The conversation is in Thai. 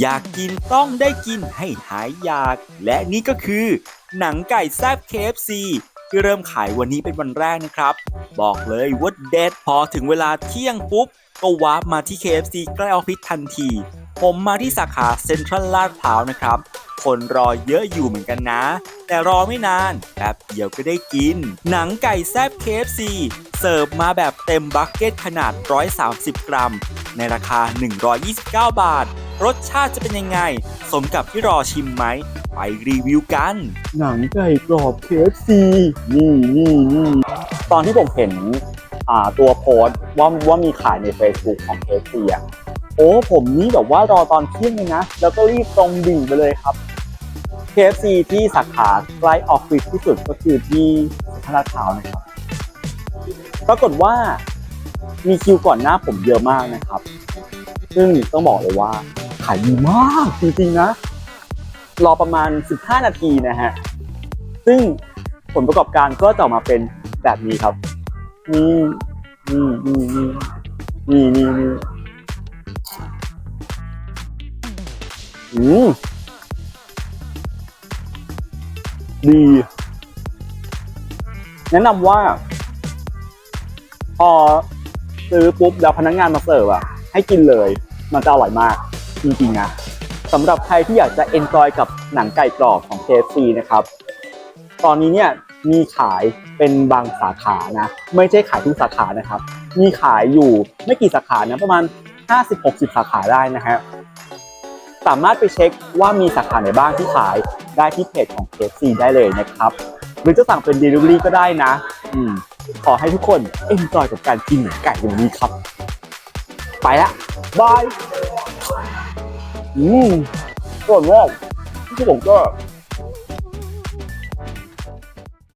อยากกินต้องได้กินให้หายอยาก และนี่ก็คือ หนังไก่แซบ KFC ที่เริ่มขายวันนี้เป็นวันแรกนะครับ บอกเลยว่าเด็ดพอถึงเวลาเที่ยงปุ๊บ ก็วาร์ปมาที่ KFC ใกล้ออฟฟิศทันที ผมมาที่สาขาเซ็นทรัลลาดพร้าวนะครับ คนรอเยอะอยู่เหมือนกันนะ แต่รอไม่นานแป๊บเดียวก็ได้กิน หนังไก่แซบ KFC เสิร์ฟมาแบบเต็มบัคเก็ตขนาด 130 กรัม ในราคา 129 บาท รสชาติจะเป็นยังไง สมกับที่รอชิมไหม ไปรีวิวกัน หนังไก่กรอบ KFC นี่นี่นี่ตอนที่ผมเห็นอ่าตัวโพสต์ว่าว่ามีขายใน Facebook ของ KFC อะโอ้ผมนี่แบบว่ารอตอนเที่ยงเลยนะ แล้วก็รีบตรงดิ่งไปเลยครับ KFC ที่สาขาใกล้ออฟฟิศที่สุดก็คือที่พลาดพร้าวนะครับ ปรากฏว่ามีคิวก่อนหน้าผมเยอะมากนะครับ ซึ่งต้องบอกเลยว่า ขายดีมากจริงๆนะ รอประมาณ 15 นาทีนะฮะ ซึ่งผลประกอบการก็จะออกมาเป็นแบบนี้ครับ นี่นี่นี่นี่นี่นี่นี่อืมดี แนะนำว่าพอซื้อปุ๊บแล้วพนักงานมาเสิร์ฟอะให้กินเลย มันจะอร่อยมาก จริงๆนะสำหรับใครที่อยากจะ enjoy กับหนังไก่กรอบของ KFC นะครับ ตอนนี้เนี่ยมีขายเป็นบางสาขานะ ไม่ใช่ขายทุกสาขานะครับ มีขายอยู่ไม่กี่สาขานะประมาณ 50-60 สาขาได้นะฮะสามารถไปเช็คว่ามีสาขาไหนบ้างที่ขายได้ที่เพจของ KFC ได้เลยนะครับ หรือจะสั่งเป็น Delivery ก็ได้นะ อืมขอให้ทุกคน enjoy กับการกินหนังไก่วันนี้ครับ ไปละบาย อืมส่วนแรกที่ผมก็